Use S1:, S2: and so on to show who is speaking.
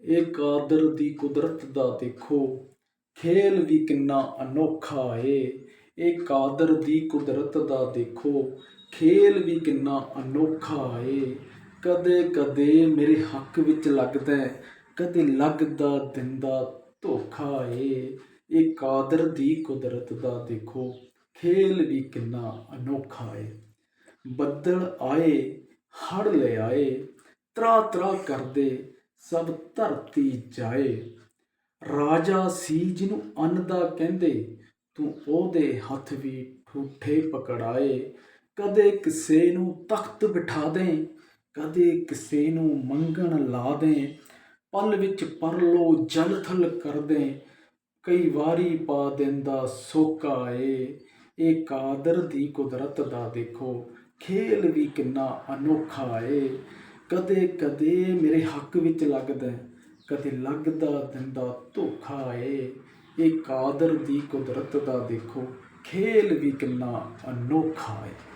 S1: ਇਹ ਕਾਦਰ ਦੀ ਕੁਦਰਤ ਦਾ ਦੇਖੋ, ਖੇਲ ਵੀ ਕਿੰਨਾ ਅਨੋਖਾ ਏ। ਇਹ ਕਾਦਰ ਦੀ ਕੁਦਰਤ ਦਾ ਦੇਖੋ, ਖੇਲ ਵੀ ਕਿੰਨਾ ਅਨੋਖਾ ਏ। ਕਦੇ ਕਦੇ ਮੇਰੇ ਹੱਕ ਵਿੱਚ ਲੱਗਦਾ ਕਦੇ ਲੱਗਦਾ ਦਿੰਦਾ ਧੋਖਾ ਏ। ਇਹ ਕਾਦਰ ਦੀ ਕੁਦਰਤ ਦਾ ਦੇਖੋ, ਖੇਲ ਵੀ ਕਿੰਨਾ ਅਨੋਖਾ ਏ। ਬੱਦਲ ਆਏ ਹੜ ਲੈ ਆਏ, ਤਰਾ ਤਰਾ ਕਰਦੇ ਸਭ ਧਰਤੀ ਜਾਏ। ਰਾਜਾ ਸੀ ਜਿਹਨੂੰ ਅੰਨ ਦਾ ਕਹਿੰਦੇ, ਤੂੰ ਉਹਦੇ ਹੱਥ ਵੀ ਠੂਠੇ ਪਕੜਾਏ। ਕਦੇ ਕਿਸੇ ਨੂੰ ਤਖਤ ਬਿਠਾ ਦੇ, ਕਦੇ ਕਿਸੇ ਨੂੰ ਮੰਗਣ ਲਾ ਦੇ। ਪਲ ਵਿੱਚ ਪਰਲੋ ਜਲ ਥਲ ਕਰ ਦੇ, ਕਈ ਵਾਰੀ ਪਾ ਦਿੰਦਾ ਸੋਕਾ ਏ। ਇਹ ਕਾਦਰ ਦੀ ਕੁਦਰਤ ਦਾ ਦੇਖੋ, ਖੇਲ ਵੀ ਕਿੰਨਾ ਅਨੋਖਾ ਏ। ਕਦੇ ਕਦੇ ਮੇਰੇ ਹੱਕ ਵਿੱਚ ਲੱਗਦਾ ਕਦੇ ਲੱਗਦਾ ਦਿੰਦਾ ਧੋਖਾ ਏ। ਇਹ ਕਾਦਰ ਦੀ ਕੁਦਰਤ ਦਾ ਦੇਖੋ, ਖੇਲ ਵੀ ਕਿੰਨਾ ਅਨੋਖਾ ਏ।